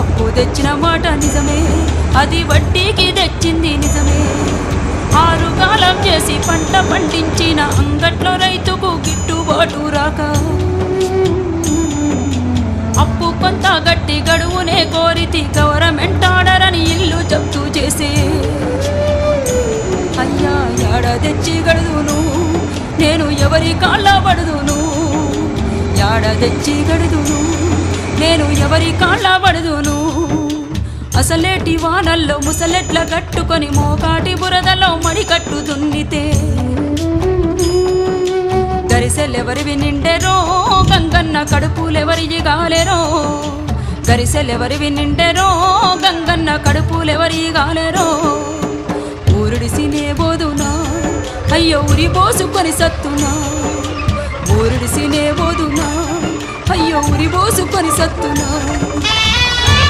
అప్పు తెచ్చిన మాట నిజమే. అది వడ్డీకి తెచ్చింది నిజమే. ఆరుగాలం చేసి పంట పండించిన అంగట్లో రైతుకు గిట్టుబాటు రాక. అప్పు కొంత గట్టి గడువునే కోరితి గవర్నమెంట్ ఆర్డర్ అని ఇల్లు జప్తు చేసే. అయ్యా యాడ తెచ్చి గడుదును? నేను ఎవరి కాళ్ళ పడుదును? యాడ తెచ్చి గడుదును? ఎవరి కాళ్ళ పడుదును అసలేటి వానల్లో ముసలెట్ల కట్టుకొని మోకాటి బురదలో మడి కట్టు దున్నితే గరిసెలెవరివి నిండెరో? గంగన్న కడుపులెవరి గాలెరో? గరిసెలెవరివి నిండెరో? గంగన్న కడుపులెవరి గాలెరో? ఊరుడిసినే బోదునా? అయ్యో ఉరి పోసుకొని సత్తునా? ఊరుడిసినే బోదునా? అయ్యో సత్తునా?